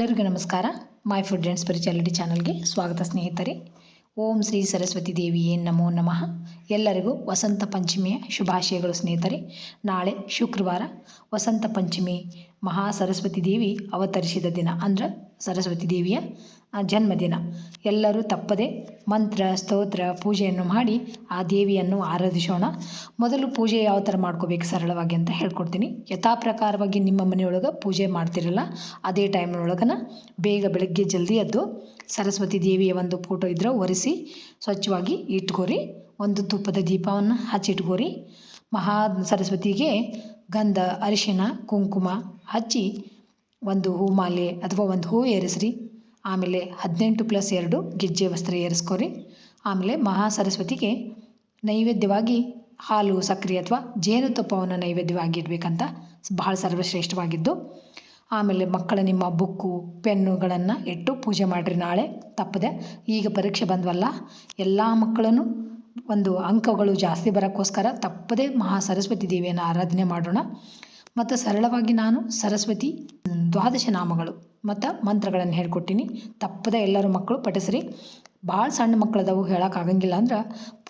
ಎಲ್ಲರಿಗೂ ನಮಸ್ಕಾರ. My food and spirituality ಚಾನಲ್ಗೆ ಸ್ವಾಗತ ಸ್ನೇಹಿತರೆ. ಓಂ ಶ್ರೀ ಸರಸ್ವತಿ ದೇವಿ ದೇವಿಯೇ ನಮೋ ನಮಃ. ಎಲ್ಲರಿಗೂ ವಸಂತ ಪಂಚಮಿಯ ಶುಭಾಶಯಗಳು ಸ್ನೇಹಿತರೆ. ನಾಳೆ ಶುಕ್ರವಾರ ವಸಂತ ಪಂಚಮಿ. ಮಹಾ ಸರಸ್ವತಿ ದೇವಿ ಅವತರಿಸಿದ ದಿನ. ಅಂದ್ರೆ ಸರಸ್ವತಿ ದೇವಿಯ ಜನ್ಮದಿನ. ಎಲ್ಲರೂ ತಪ್ಪದೆ ಮಂತ್ರ, ಸ್ತೋತ್ರ, ಪೂಜೆಯನ್ನು ಮಾಡಿ ಆ ದೇವಿಯನ್ನು ಆರಾಧಿಸೋಣ. ಮೊದಲು ಪೂಜೆ ಯಾವ ಥರ ಮಾಡ್ಕೋಬೇಕು ಸರಳವಾಗಿ ಅಂತ ಹೇಳ್ಕೊಡ್ತೀನಿ. ಯಥಾ ಪ್ರಕಾರವಾಗಿ ನಿಮ್ಮ ಮನೆಯೊಳಗೆ ಪೂಜೆ ಮಾಡ್ತಿರಲ್ಲ, ಅದೇ ಟೈಮ್ನೊಳಗನ ಬೇಗ ಬೆಳಗ್ಗೆ ಜಲ್ದಿ ಎದ್ದು ಸರಸ್ವತಿ ದೇವಿಯ ಒಂದು ಫೋಟೋ ಇದ್ರೆ ಒರೆಸಿ, ಸ್ವಚ್ಛವಾಗಿ ಇಟ್ಕೋರಿ. ಒಂದು ತುಪ್ಪದ ದೀಪವನ್ನು ಹಚ್ಚಿಟ್ಕೋರಿ. ಮಹಾ ಸರಸ್ವತಿಗೆ ಗಂಧ ಅರಿಶಿನ ಕುಂಕುಮ ಹಚ್ಚಿ ಒಂದು ಹೂಮಾಲೆ ಅಥವಾ ಒಂದು ಹೂ ಏರಿಸ್ರಿ. ಆಮೇಲೆ ಹದಿನೆಂಟು ಪ್ಲಸ್ ಎರಡು ಗೆಜ್ಜೆ ವಸ್ತ್ರ ಏರಿಸ್ಕೊರಿ. ಆಮೇಲೆ ಮಹಾ ಸರಸ್ವತಿಗೆ ನೈವೇದ್ಯವಾಗಿ ಹಾಲು ಸಕ್ಕರೆ ಅಥವಾ ಜೇನುತುಪ್ಪವನ್ನು ನೈವೇದ್ಯವಾಗಿ ಇಡಬೇಕಂತ ಬಹಳ ಸರ್ವಶ್ರೇಷ್ಠವಾಗಿದ್ದು, ಆಮೇಲೆ ಮಕ್ಕಳ ನಿಮ್ಮ ಬುಕ್ಕು, ಪೆನ್ನುಗಳನ್ನು ಇಟ್ಟು ಪೂಜೆ ಮಾಡಿರಿ ನಾಳೆ. ತಪ್ಪದೆ ಈಗ ಪರೀಕ್ಷೆ ಬಂದವಲ್ಲ, ಎಲ್ಲ ಮಕ್ಕಳನ್ನು ಒಂದು ಅಂಕಗಳು ಜಾಸ್ತಿ ಬರೋಕ್ಕೋಸ್ಕರ ತಪ್ಪದೆ ಮಹಾ ಸರಸ್ವತಿ ದೇವಿಯನ್ನು ಆರಾಧನೆ ಮಾಡೋಣ. ಮತ್ತು ಸರಳವಾಗಿ ನಾನು ಸರಸ್ವತಿ, ದ್ವಾದಶ ನಾಮಗಳು ಮತ್ತು ಮಂತ್ರಗಳನ್ನು ಹೇಳ್ಕೊಟ್ಟಿನಿ. ತಪ್ಪದೆ ಎಲ್ಲರೂ ಮಕ್ಕಳು ಪಠಿಸ್ರಿ. ಭಾಳ ಸಣ್ಣ ಮಕ್ಕಳದವು ಹೇಳೋಕ್ಕಾಗಂಗಿಲ್ಲ ಅಂದ್ರೆ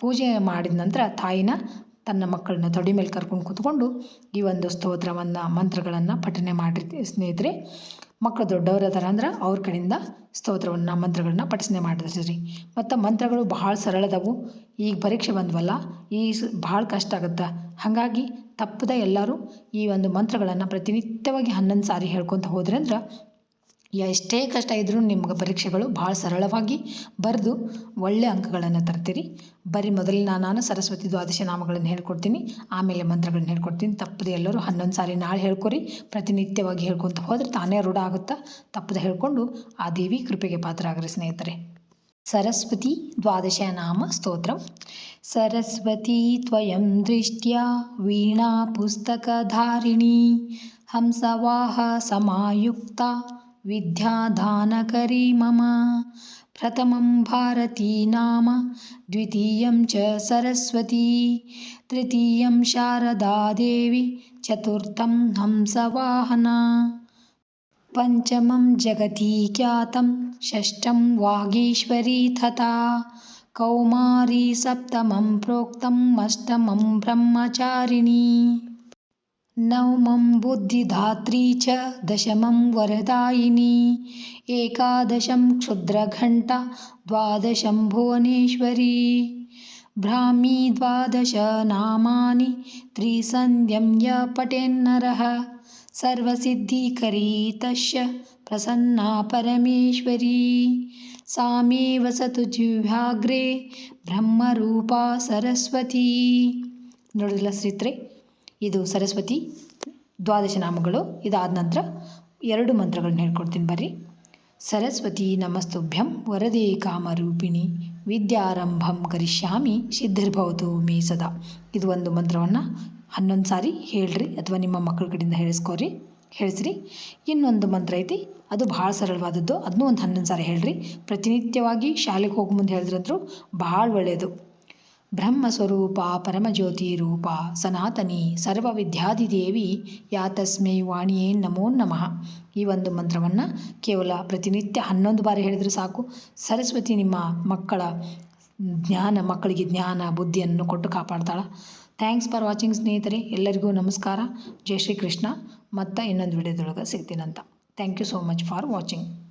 ಪೂಜೆ ಮಾಡಿದ ನಂತರ ತಾಯಿನ ತನ್ನ ಮಕ್ಕಳನ್ನ ತೊಡೆ ಮೇಲೆ ಕರ್ಕೊಂಡು ಕೂತ್ಕೊಂಡು ಈ ಒಂದು ಸ್ತೋತ್ರವನ್ನು, ಮಂತ್ರಗಳನ್ನು ಪಠನೆ ಮಾಡಿರ್ತೀವಿ ಸ್ನೇಹಿತರೆ. ಮಕ್ಕಳು ದೊಡ್ಡವರು ಅದಾರ ಅಂದ್ರೆ ಅವ್ರ ಕಡೆಯಿಂದ ಸ್ತೋತ್ರವನ್ನು, ಮಂತ್ರಗಳನ್ನ ಪಠಿಸನೆ ಮಾಡಿದ್ರಿ. ಮತ್ತು ಮಂತ್ರಗಳು ಬಹಳ ಸರಳದವು ಈಗ ಪರೀಕ್ಷೆ ಬಂದ್ವಲ್ಲ, ಈ ಭಾಳ ಕಷ್ಟ ಆಗುತ್ತೆ. ಹಾಗಾಗಿ ತಪ್ಪದೆ ಎಲ್ಲರೂ ಈ ಒಂದು ಮಂತ್ರಗಳನ್ನು ಪ್ರತಿನಿತ್ಯವಾಗಿ ಹನ್ನೊಂದು ಸಾರಿ ಹೇಳ್ಕೊತ ಹೋದ್ರೆ ಅಂದ್ರೆ ಎಷ್ಟೇ ಕಷ್ಟ ಇದ್ದರೂ ನಿಮ್ಗೆ ಪರೀಕ್ಷೆಗಳು ಭಾಳ ಸರಳವಾಗಿ ಬರೆದು ಒಳ್ಳೆ ಅಂಕಗಳನ್ನು ತರ್ತೀರಿ. ಬರೀ ಮೊದಲಿನ ನಾನು ಸರಸ್ವತಿ ದ್ವಾದಶ ನಾಮಗಳನ್ನು ಹೇಳ್ಕೊಡ್ತೀನಿ. ಆಮೇಲೆ ಮಂತ್ರಗಳನ್ನ ಹೇಳ್ಕೊಡ್ತೀನಿ. ತಪ್ಪದೆ ಎಲ್ಲರೂ ಹನ್ನೊಂದು ಸಾರಿ ನಾಳೆ ಹೇಳ್ಕೊರಿ. ಪ್ರತಿನಿತ್ಯವಾಗಿ ಹೇಳ್ಕೊತ ಹೋದರೆ ತಾನೇ ರೂಢ ಆಗುತ್ತಾ? ತಪ್ಪದೆ ಹೇಳ್ಕೊಂಡು ಆ ದೇವಿ ಕೃಪೆಗೆ ಪಾತ್ರ ಆಗ್ರಿ ಸ್ನೇಹಿತರೆ. ಸರಸ್ವತಿ ದ್ವಾದಶ ನಾಮ ಸ್ತೋತ್ರ. ಸರಸ್ವತಿ ತ್ವಯಂ ದೃಷ್ಟ್ಯಾ ವೀಣಾ ಪುಸ್ತಕಧಾರಿಣಿ ಹಂಸವಾಹ ಸಮಾಯುಕ್ತ. विद्यादानकरी मम। प्रथमं भारती नाम द्वितीयं च सरस्वती तृतीयं शारदादेवी चतुर्थं हंसवाहना। पञ्चमं जगती ख्यातं षष्ठं वागीश्वरी तथा। कौमारी सप्तमं प्रोक्तम् अष्टमं ब्रह्मचारिणी। नवमं बुद्धिधात्री च दशमं वरदायिनी एकादशं क्षुद्रघण्टा द्वादशं भुवनेश्वरी ब्राह्मी द्वादश नामानि त्रिसन्ध्यं य पठेन्नरः सर्वसिद्धिकरी तस्य प्रसन्ना परमेश्वरी सा मे वसतु जिह्वाग्रे ಬ್ರಹ್ಮರೂಪಾ ಸರಸ್ವತಿ ನೋಡಿಲ್ಲ ಸ್ನೇಹಿತರೆ ಇದು ಸರಸ್ವತಿ ದ್ವಾದಶ ನಾಮಗಳು. ಇದಾದ ನಂತರ ಎರಡು ಮಂತ್ರಗಳನ್ನ ಹೇಳ್ಕೊಡ್ತೀನಿ ಬರ್ರಿ. ಸರಸ್ವತಿ ನಮಸ್ತುಭ್ಯಂ ವರದೇ ಕಾಮರೂಪಿಣಿ ವಿದ್ಯಾರಂಭಂ ಕರಿಷ್ಯಾಮಿ ಸಿದ್ಧಿರ್ಭವತು ಮೇ ಸದಾ. ಇದು ಒಂದು ಮಂತ್ರವನ್ನು ಹನ್ನೊಂದು ಸಾರಿ ಹೇಳ್ರಿ ಅಥವಾ ನಿಮ್ಮ ಮಕ್ಕಳ ಕಡೆಯಿಂದ ಹೇಳಿಸ್ಕೋರಿ. ಹೇಳಿಸ್ರಿ. ಇನ್ನೊಂದು ಮಂತ್ರ ಐತಿ, ಅದು ಭಾಳ ಸರಳವಾದದ್ದು. ಅದನ್ನೂ ಒಂದು ಹನ್ನೊಂದು ಸಾರಿ ಹೇಳ್ರಿ. ಪ್ರತಿನಿತ್ಯವಾಗಿ ಶಾಲೆಗೆ ಹೋಗಿ ಮುಂದೆ ಹೇಳಿದ್ರಂತರೂ ಭಾಳ ಒಳ್ಳೆಯದು ಬ್ರಹ್ಮ ಸ್ವರೂಪ ಪರಮಜ್ಯೋತಿ ರೂಪ ಸನಾತನಿ ಸರ್ವವಿದ್ಯಾದಿದೇವಿ ಯಾ ತಸ್ಮೈ ವಾಣಿಯೇ ನಮೋ ನಮಃ. ಈ ಒಂದು ಮಂತ್ರವನ್ನು ಕೇವಲ ಪ್ರತಿನಿತ್ಯ ಹನ್ನೊಂದು ಬಾರಿ ಹೇಳಿದರೆ ಸಾಕು. ಸರಸ್ವತಿ ನಿಮ್ಮ ಮಕ್ಕಳ ಜ್ಞಾನ, ಮಕ್ಕಳಿಗೆ ಜ್ಞಾನ, ಬುದ್ಧಿಯನ್ನು ಕೊಟ್ಟು ಕಾಪಾಡ್ತಾಳೆ. ಥ್ಯಾಂಕ್ಸ್ ಫಾರ್ ವಾಚಿಂಗ್ ಸ್ನೇಹಿತರೆ. ಎಲ್ಲರಿಗೂ ನಮಸ್ಕಾರ. ಜೈ ಶ್ರೀ ಕೃಷ್ಣ. ಮತ್ತು ಇನ್ನೊಂದು ವಿಡಿಯೋದೊಳಗೆ ಸಿಗ್ತೀನಂತ. Thank you so much for watching